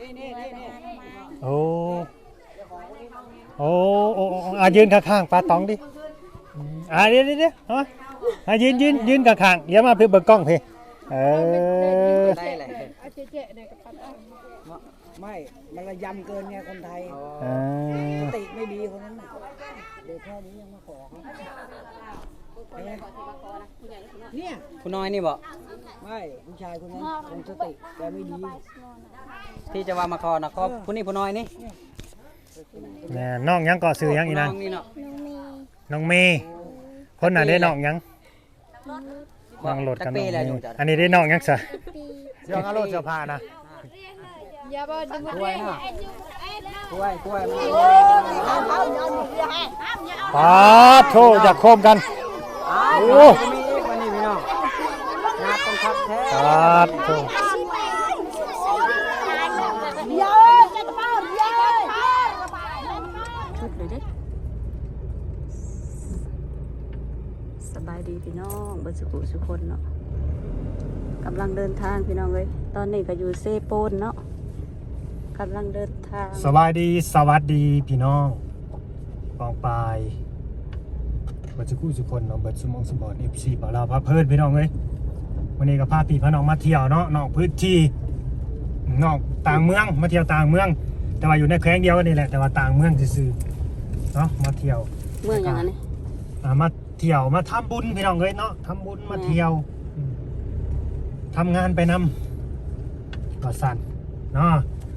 นี่นี่นี่นี่โอ้โอ้โอ้โอ้อะยืนข้างๆปลาตองดิอืมอะเดี๋ยวเดี๋ยวเดี๋ยวเอามาอะยืนยืนยืนข้างๆเดี๋ยวมาเพื่อเบิกกล้องพี่เออได้แหละเอาเจ๊ๆเนี่ยกับปัดเอาไม่มันระยำเกินไงคนไทยอ่าสติไม่ดีคนนั้นน่ะเด็กแค่นี้ยังมาขอเขาเห็นไหมเนี่ยผู้น้อยนี่บอก ไม่ผู้ชายคนนั้นคงสติแกไม่ดีที่จะว่ามาคอนะครอบผู้นี้ผู้น้อยนี่แน่น้องยังก่อซื้อยังอีนางนี่เนาะน้องเมย์คนน่ะได้น้องยังน้องโหลดกันน้จัองปีแล้วเมอยู่ย์จ้ะอันนี้ได้น้องยังซะเสื้อโหลดเสื้อผ้านะอย่าบ่ดึงกล้วยเนาะกล้วยกล้วยมันปาดโทอยากโคมกันอ้าวโอ้ มีอีกวันนี้พี่น้องนับต้อง คับแท้ปาดโทชุดเลยเด้สบายดีพี่น้องบดสุขุสุคนเนาะกำลังเดินทางพี่น้องเลยตอนนี้ก็อยู่เซโปนเนาะกำลังเดินทางสบายดีสวัสดีพี่น้องปองปายบัจจุกู้สุคนน้องเบิร์ดสมองสมบอร์ดเอฟซีบาวลาวพาเพิ่นพี่น้องเอ้ย วันนี้ก็พาพี่พาน้องมาเที่ยวเนาะนอกพื้นที่นอกต่างเมืองมาเที่ยวต่างเมือง แต่ว่าอยู่ในแขวงเดียวกันนี่แหละแต่ว่าต่างเมืองซื่อๆเนาะมาเที่ยวเมืองอย่างนั้นนี่อ่ามาเที่ยวมาทำบุญพี่น้องเอ้ยเนาะทำบุญมาเที่ยวอืมทำงานไปนำก็สั่นเนาะ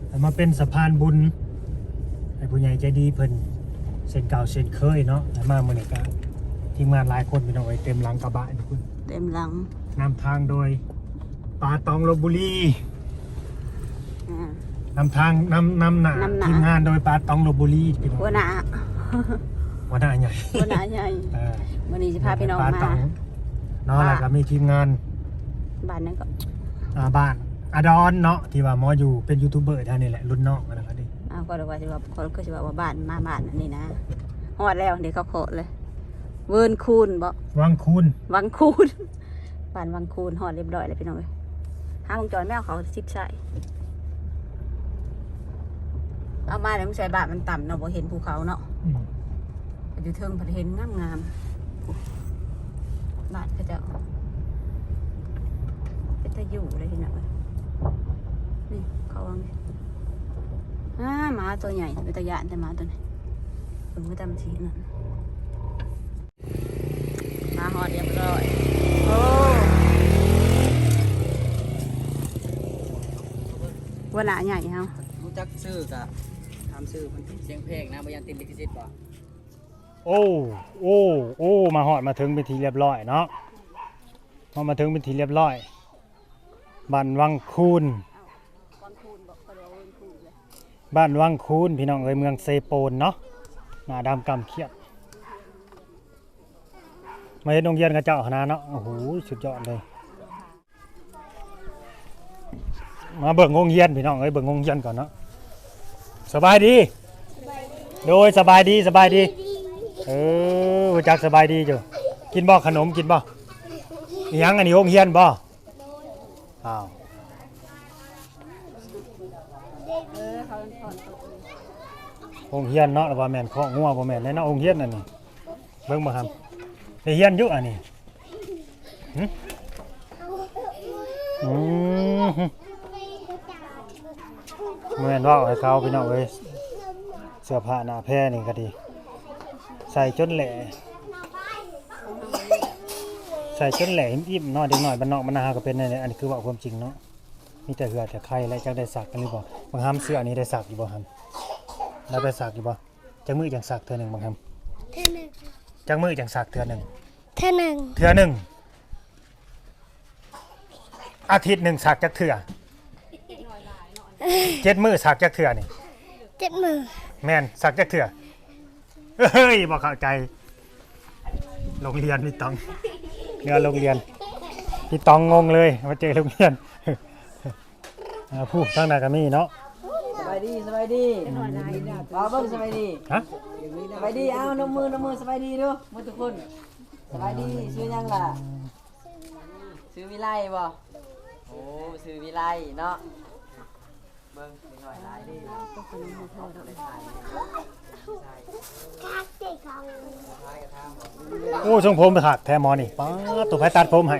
แต่มาเป็นสะพานบุญให้ผู้ใหญ่ใจดีเพิ่นเส้นเก่าเส้นเคยเนาะแต่มาเมื่อนี้ก็ทีมงานหลายคนพี่น้องเอ้ยเต็มหลังกระบะทุกคนเต็มหลัง นำทางโดยปาตองลบบุรีอ่า นำทางนำนำหน้านำหน้า ทีมงานโดยปาตองลบบุรีพี่น้องหัวหน้าหัวหน้าใหญ่หัวหน้าใหญ่เออวันนี้จะพาพี่น้องปมาตเนาะแล้วก็มีทีมงานบ้านนั้นก็อ่าบ้านอาดอนเนาะที่ว่าหมออยู่เป็นยูทูบเบอร์ท่านนี่แหละรุ่นน้องกันนะครับดิอ้าวก็เลยว่าจะว่าคนก็จะว่าว่าบ้านมาบ้านอันนี้นะฮอดแล้วเดี๋ยวเขาโคเลย เวิร์นคูนบ่วังคูนวังคูน บ้านวังคูนหอดเรียบร้อยเลยพี่น้องเลยห้างวงจรแม่เอาเขาชิบใส่เอามาแล้วมันใส่บาทมันต่ำเนาะบ่เห็นภูเขาเนาะอืมอยู่เทิงประเทศงามงามๆบาทก็จะเป็นตะอยู่เลยพี่น้องเอ้ยนี่เขาวางนี่อ่าหมาตัวใหญ่เป็นตะยานแต่หมาตัวนี้ถึงไม่ตำสีนั่นมาหอดเรียบร้อยโอ้ ว่าหนาใหญ่เฮารู้จักชื่อกะทำชื่อมันเสียงเพลงนะบยันติดลิขสิทธิ์บ่โอ้โอ้โอ้มาหอดมาถึงเป็นทีเรียบร้อยเนาะพอมาถึงเป็นทีเรียบร้อยบ้านวังคูนวังคูนบอกเขาเรียกว่าวังคูนเลยบ้านวังคูนพี่น้องเอ้ยเมืองเซโปนเนาะหน้าดำกำเขียดมาเห็นโรงเรียนกับเจ้าคณะเนาะโอ้โหสุดยอดเลย มาเบิ่งโรงเรียนพี่น้องเอ้ยเบิ่งโรงเรียนก่อนเนาะสบายดี โดยสบายดีสบายดี เออรู้จักสบายดีจ้ะกินบ่ขนมกินบ่อิหยังอันนี้โรงเรียนบ่อ้าวออเงเรียนเนาะว่าแม่นข้องัวบ่แม่นแน่เนาะโรงเรียนนั่นนี่เบิ่งบ่ครับได้เรียนอยู่อันนี้อืม หึแม่นเว่าให้เขาพี่น้องเอ้ยเสื้อผ้าหน้าแพรนี่ก็ดี ใส่จนแหล่ใส่จนแหล่อิ่มๆเนาะเด็กน้อยบ้านนอกบ้านนาก็เป็นนั่นแหละอันนี้คือเว่าความจริงเนาะมีแต่เหือแต่ไข่และจังได้สักกันหรือบ่บางหามเสื้ออันนี้ได้สักอยู่บ่ฮัมได้ไปสักอยู่บ่จังมือจังสักเทื่อหนึงบางหามเท่านึงจังมือจังสักเทื่อหนึงเท่านึงเทื่อหนึงอาทิตย์หนึงสักจักเทื่อ เจ็ดมือสักจักเทื่อนี่ เจ็ดมือแม่นสักจักเถื่อเฮ้ยบอกเข้าใจ โรงเรียนพี่ตองเนื้อโรงเรียนพี่ตองงงเลยมาเจอโรงเรียนอ่าผู้ตั้งหนากัมีเนาะสบายดีสบายดีเอาเบิ้งสบายดีฮะสบายดีเอานมมือนมมือสบายดีดูมือทุกคนสบายดีชื่อยังล่ะชื่อวิไลบ่โอ้ชื่อวิไลเนาะ เบิ่งนิดหน่อยหลายดิก็ขนมมาทอดแล้ช่ใช่คักสิเท้ายกระทำบ่โอ้ทรงผมไปหักแทมอนี่ป้าดตัวไผตัดผมให้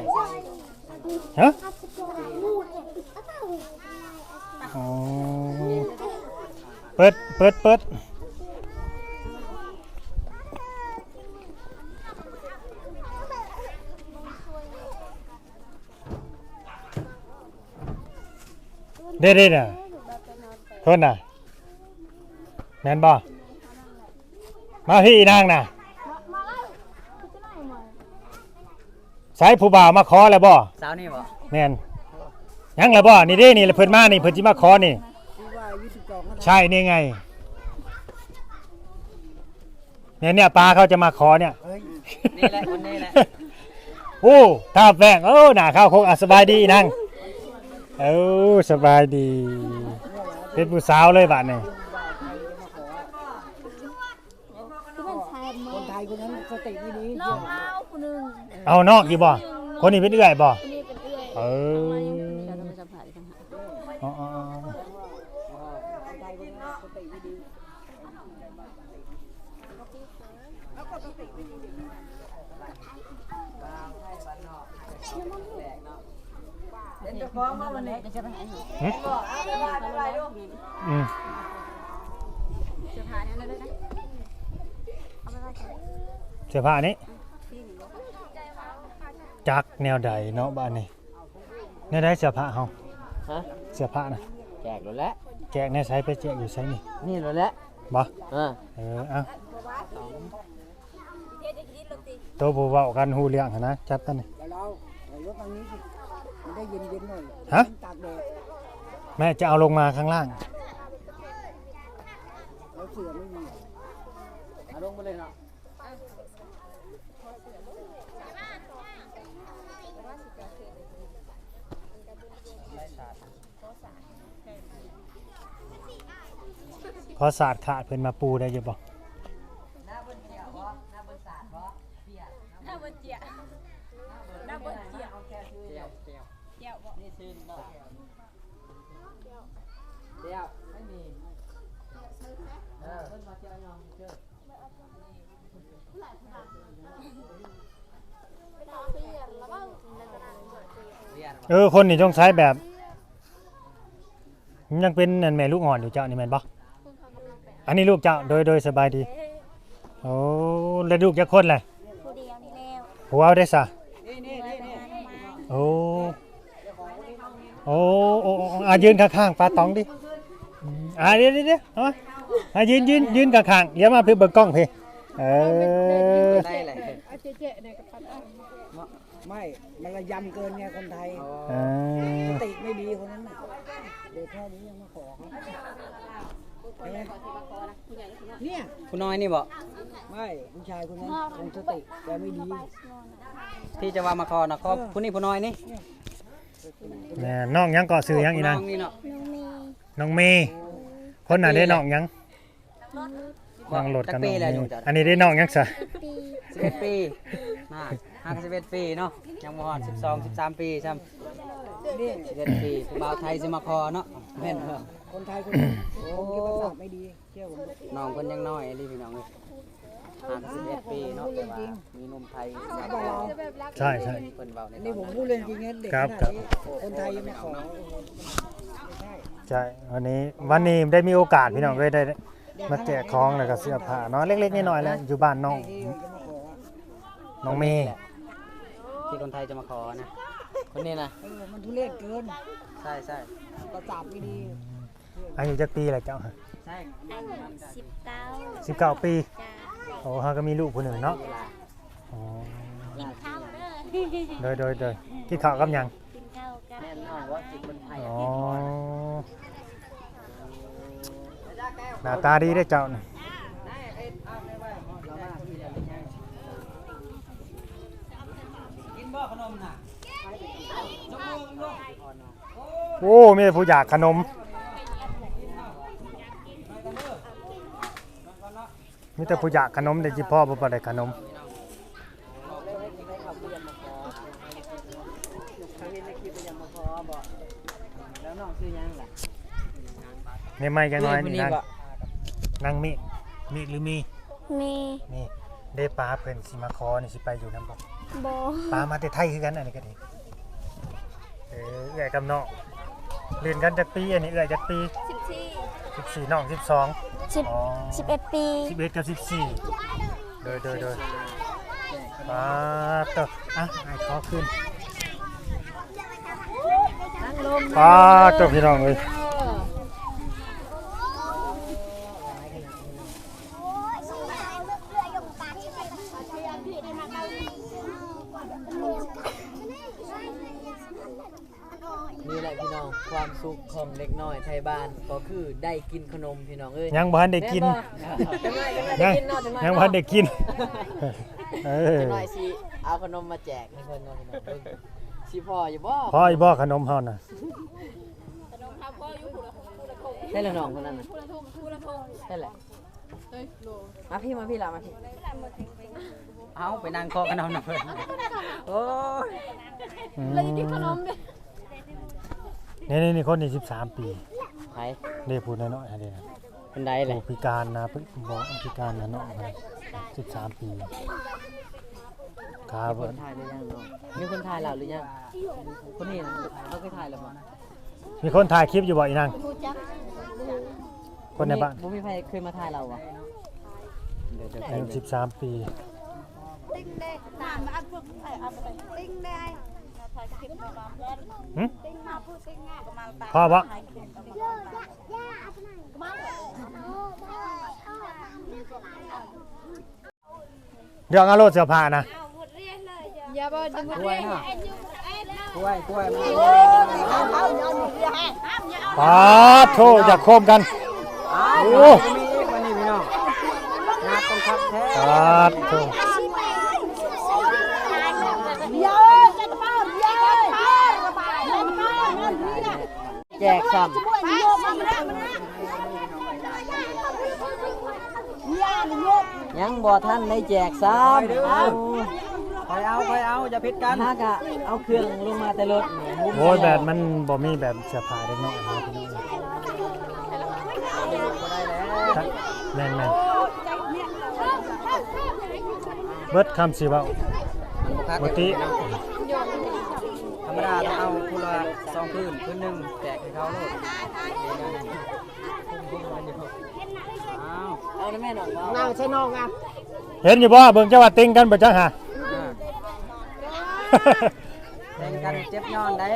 ฮะเขาลูกเห็นอ๋อเปิดเปิดเปิดเด้เด้น่ะ เพิ่นน่ะ แม่นบ่มาพี่นางน่ะสายผู้บ่าวมาขอแล้วบ่สาวนี่บ่แม่นยังแล้วบ่นี่เด้นี่เพิ่นมานี่เพิ่นสิมาขอนี่ที่ว่ายี่สิบสองก็ใช่นี่ไงเนี่ยเนี่ยปลาเขาจะมาขอเนี่ยเฮ้ยนี่แหละคนนี้แหละโอ้ท่าแป้งโอ้หน้าข้าวโคกอะสบายดีนางเอ้าสบายดี เป็นผู้สาวเลยบาดนี่คนไทยคนนั้นสติไม่ดีน้องเอาคนหนึ่งเอานอกอยู่บ่คนนี้เป็นเอื้อยบ่ คนนี้เป็นเอื้อยเออเดี๋ยวเราไปสัมผัสกันค่ะ อ๋ออ๋ออ๋อ คนไทยคนนั้นสติไม่ดี เป็นเจ้าของมาวันนี้จะไปไหนหนูหึอืมจะพาเนี่ยเลยนะเอาไปไว้ก่อนเสื้อผ้านี้จักแนวใดเนาะบ้านนี้แนวใดเสื้อผ้าเฮาฮะเสื้อผ้าน่ะแจกแล้วแหละแจกในไสไปแจกอยู่ไสนี่นี่แล้วแหละบ่อ่าเออเอาตัวผู้เว้ากันฮู้เรื่องหั้นนะจับกันนี่ ได้เย็นเย็นๆหน่อยฮะ ตากแดดแม่จะเอาลงมาข้างล่าง แล้วเสือไม่มีเอาลงไปเลยเนาะขอศาสตร์ขาดเพิ่นมาปูได้อยู่บ่ เจียวเจียวเจียวนี่ซื้อเนาะเจียวไม่มีเออเพิ่นมาเจียวยองเจอ เรียนเออคนนี่ต้องใช้แบบยังเป็นนั่นแม่ลูกอ่อนอยู่เจ้านี่แม่นบ่อันนี้ลูกเจ้าโดยโดยสบายดีโอ้แล้วลูกจักคนแหละผู้เดียวนี่แล้วผัวเอาได้ซะนี่นี่นี่นี่โอ้โอ้โอ้โอ้อะยืนข้างๆป้าตองดิอืมอะเดี๋ยวเดี๋ยวเดี๋ยวเอามาอะยืนยืนยืนข้างๆอย่ามาเพิ่งเบิ่งกล้องเพ่เออ ได้เลยไม่ มันระยำเกินไงคนไทยเอสอติไม่ดีคนนั้นน่ะเด็กแค่นี้ยังมาขอเขาเห็นไหมเนี่ย คุณน้อยนี่บ่ไม่ผู้ชายคนนั้นคงสติแต่ไม่ดี ที่จะว่ามาคอนะครอบคุณนี่ผู้น้อยนี่แม่น้องยังก่อซื้อยังอีนางน้นี่เนาะน้องมีน้องเมย์คนน่ะได้น้องยังนั่งรถจักันปีน้องแล้วเมอยู่ย์จ้ะอันนี้ได้น้องยังซะปีสิบเอ็ดปีน่า ห้าสิบเอ็ดปีเนาะยังบ่ฮอดสิบสองสิบสามปีใช่ไหมนี่สิบเอ็ดปีผู้บ่าวไทยสิมาคอเนาะแม่นเด้อคนไทยคนนั้นคงมีประสาไม่ดีเชื่อผมน้องเพิ่นยังน้อยรีพี่น้องเลยห่างสิบเอ็ดปีเนาะแต่ว่ามีหนุ่มไทยมาบอใช่ใช่เพิ่นเว้าในนตนี้อนผมนพูดเรื่องจริงนะเด็กขนาดคนี้คนไทยยังมาขอไม่ใช่ใช่วันนี้วันนี้ได้มีโอกาสพี่น้องก็ได้มาแจกของแล้วก็เสื้อผ้าเนาะเล็กๆน้อยๆแล้วอยู่บ้านน้องน้องเมย์ ที่คนไทยจะมาขอนะ คนนี้นะ เออมันทุเรศเกินใช่ใช่ประสาทไม่ดีอายุจักปีแหละเจ้าใช่อายุสิบเก้าสิบเก้าปี จ้าโอ้ฮาก็มีลูกคนหนึ่งเนาะอ๋อกินข้าวเด้อโดยโดยโดยที่ข่าวกับหยังกินข้าวกันแม่น้องว่าจิตคนไทยอ๋อหน้าตาดีได้อเจ้าน่ะ กินบ่ขนมน่ะ โอ้มีแต่ผู้อยากขนมมีแต่ผู้อยากขนมแต่จิพ่อบ่ได้ขนมครั้งนี้ในคลิปยังมาขอบอกแล้วน้องชื่อยังล่ะในไม้จังน้อยผู้นี่นี้นางบ่นางเมฆเมฆหรือมีมีนี่ได้ปลาเพิ่นสิมาขอนี่สิไปอยู่นำบ่โบปลามาแต่ไทยคือกันอันนี้ก็ดีเออเอื้อยกับน้อง เรียนกันจักปีอันนี้เอื้อยจักปีสิบสี่14น้อง12สิบอ๋อสิบเอ็ดปี11กับ14โดยโดยโดยปลาเตอะอะให้ขอขึ้นปลาเตอะพี่น้องเอ้ย นี่แหละพี่น้อง ความสุขของเด็กน้อยไทยบ้านก็คือได้กินขนมพี่น้องเอ้ยยังบ่ทันได้กิน จังไงจังไงยัได้งกินเนาะจังไงยังบ่ทันได้กินเออจังไงสิเอาขนมมาแจกให้เพิ่นเนาะพี่น้องเบิ่งสิพ่ออยู่บ่พ่ออีบ่ขนมเฮาน่ะได้ละน้องคนนั้นน่ะได้แหละมาพี่มาพี่ล่ะมาพี่เอาไปนั่งเคาะขนมน่ะเพิ่นโอ้ยเลยกินขนม นี่นี่นี่คนนี้13ปีไผเด้พูดน้อยๆอันนี้นะเป็นได้เลยผู้พิการนะเพิ่นบอกพิการนะเนาะมัน13ปีขามีคเบิ่นถ่ายหรือยังน้องมีคนถ่ายแล้วหรือยัง คนนี้นะเขาเคยถ่ายแล้วบ่มีคนถ่ายคลิปอยู่บ่อีนางคนในบ้านบ่มีใครเคยมาถ่ายเราบ่เดี๋ยวเดี๋ยวอายุ13ปีหึ พ่อบ่เรื่องเอาโลดเสื้อผ้านะกล้วยเนาะกล้วยกล้วยมาปาดโทอยากโคมกันโอ้มีอีกวันนี้พี่น้องงานต้องคักแท้ปาดโทแซ้ำยังบ่ท่านได้แจกซ้ำเอาไปเอาไปเอาอย่าพิดกันถ้ากะเอาเครื่องลงมาแต่รถนี่หุ้มโอ้ยแบบมันบ่มีแบบเสื้อผ้าเด็กน้อยนะพี่น้องครับแม่นๆเบิดคำสิเว้ามันบ่คักบ่ติธ รรมดาต้องเอาคนละสองพื้นพื้นหนึ่งแจกให้เขาเลยเอาเอาได้แม่น้องบ่นั่งใช่น้องอะเห็นอยู่บ่เบิ่งจังว่าเต็งกันบ่จังหาแต่งกันเจ็บย้อนได้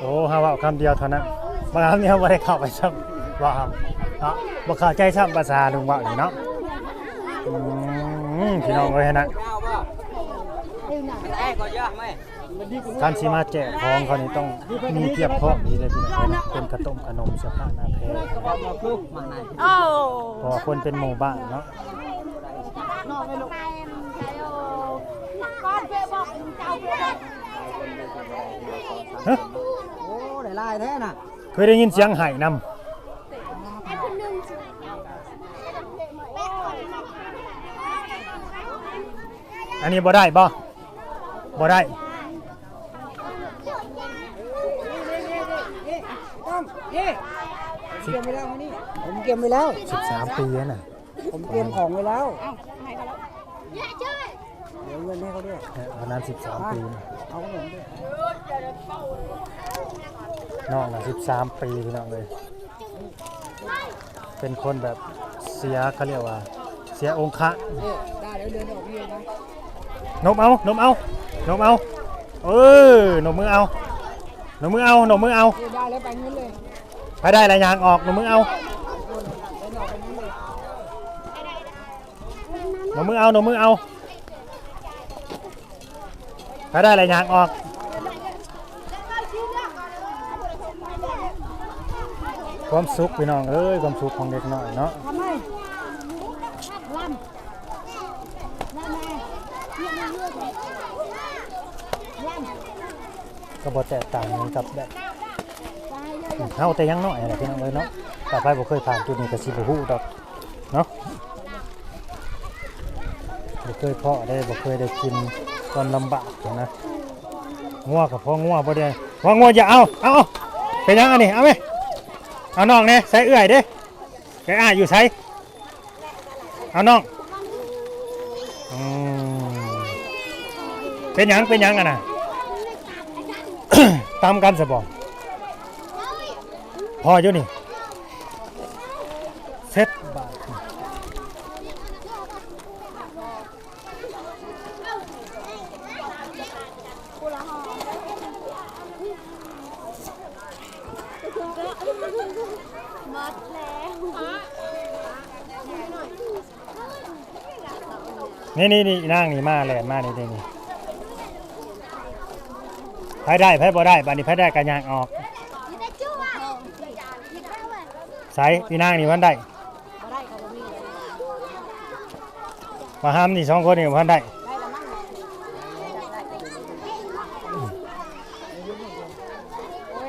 โอ้ฮาเว่าคำเดียวเท่านั้นบางคำเนี่ยบ่ได้เข้าไปซ้ำว่าครับเนาะบ่เข้าใจซ้ำภาษาลุงเว่านี่เนาะ อืมพี่น้องเอ้ยนะเอาบ่มันแอ้ก็เยอะไหมการสิมาแจกของเขานี่ต้องมีเทียบพร้อมนี่เลยพี่น้องเป็นกระต้มขนมเสื้อผ้าหน้าแพรบอกมาคลุกมาไหนเพราะว่าคนเป็นหมู่บ้านเนาะฮะโอ้ได้ลายแท้น่ะเคยได้ยินเสียงไห่นำ อันนี้บ่ได้บ่บ่ได้เอ๊ะผมเก็บไว้แล้วนี่ผมเก็บไว้แล้ว13ปีแล้วน่ะ ผมเตรียมของไว้แล้วเดี๋ยวเงินให้เขาด้วยเนี่ยวันนั้น13ปีนะเอาขนมด้วยน้องน่ะ13ปีพี่น้องเลย เป็นคนแบบเสียเขาเรียกว่า เสียองค์คะได้เดี๋ยวเดินออกพี่นะ นมเอานมเอานมเอาเออนมมือเอานมมือเอานมมือเอาได้แล้วไปนู้นเลยไปได้หลยยางออกนมมือเอานมมือเอานมมือเอาไปได้หลยยางออกความสุขพี่น้องเอ้ยความสุขของเด็กน้อยเนาะ ก็บ่แตกต่างกันกับแบบเฮาแต่ยังน้อยอะไรพี่น้องเอ้ยเนาะต่อไปบ่เคยผ่านจุดนี้ก็สิบ่ฮู้ดอกเนาะบ่เคยเพาะได้บ่เคยได้กินความลำบากนะงัวกับพ่องัวบ่ได้พ่องัวอย่าเอาเอาเป็นยังอันนี้เอาไหมเอาน้องเนี่ยใส่เอื้อยเด้แกอ้าอยู่ใส่เอาน้องอื เป็นหยังเป็นหยังอะนะตามกันสบอพออยู่นี่เซ็ตบาทหมดแล้วนี่นี่นี่นั่งนี่มาเลยมานี่นี่ ไผได้ไผบ่ได้บัดนี้ไผได้กันยางออกใส่พี่นางนี่พันได้มาห้ามนี่สองคนนี่พันได้โอ้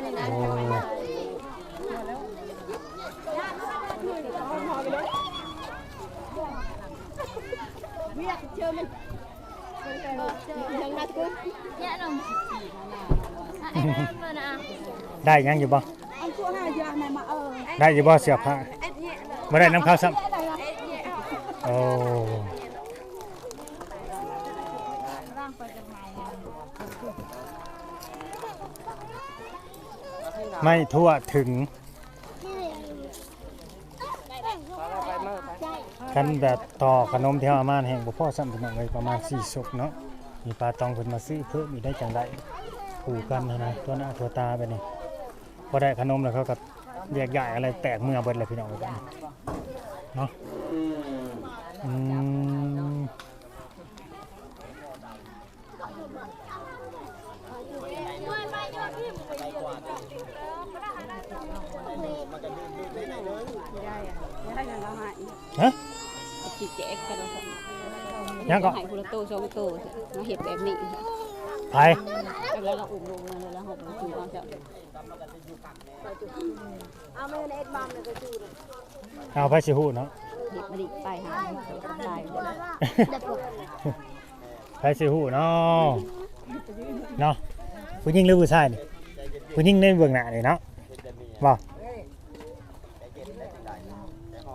เนี่ยนมไอ้นั่นมันอะ ได้ยังอยู่บ่ได้อยู่บ่เสียผ้าบ่ได้น้ำข้าวซ้ำโอ้ไม่ทั่วถึงกันแบบต่อขนมที่เฮาเอามาแห่งบ่พอซ้ำพี่น้องเลยประมาณ4ศกเนาะมีปลาตองเพิ่นมาซื้อเพิ่มอีกได้จังไดคู่กันนะนะตัวหน้าตัวตาไปนี่ พอได้ขนมแล้วเขาก็แยกย้ายอะไรแตกเมื่อเบิดเลยพี่น้องเลยบัดนี้เนาะอืมฮะสิแจกกันแล้วค่ะยังก็ให้ผู้ละโตสองโตมาเฮ็ดแบบนี้ค่ะไผแล้วเราอุ้มลงมาแล้วเราหอบลงจู เอาเจ้าเอาไปสิฮู้เนาะเฮ็ดมาดิไปหาตายเลยไปสิฮู้เนาะเนาะผู้หญิงหรือผู้ชายนี่ผู้หญิงในเบื้องหน้านี่เนาะบ่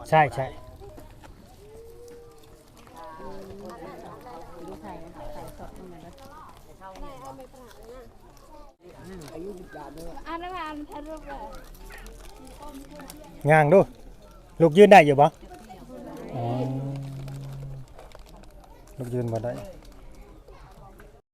ใช่ใช่ ดูไทยไทยสดตรงไหนแล้ว อันนั้นอันทะลุเล ยย่างดูลูกยืนได้อยู่บ่อ๋อลูกยืนบ่ได้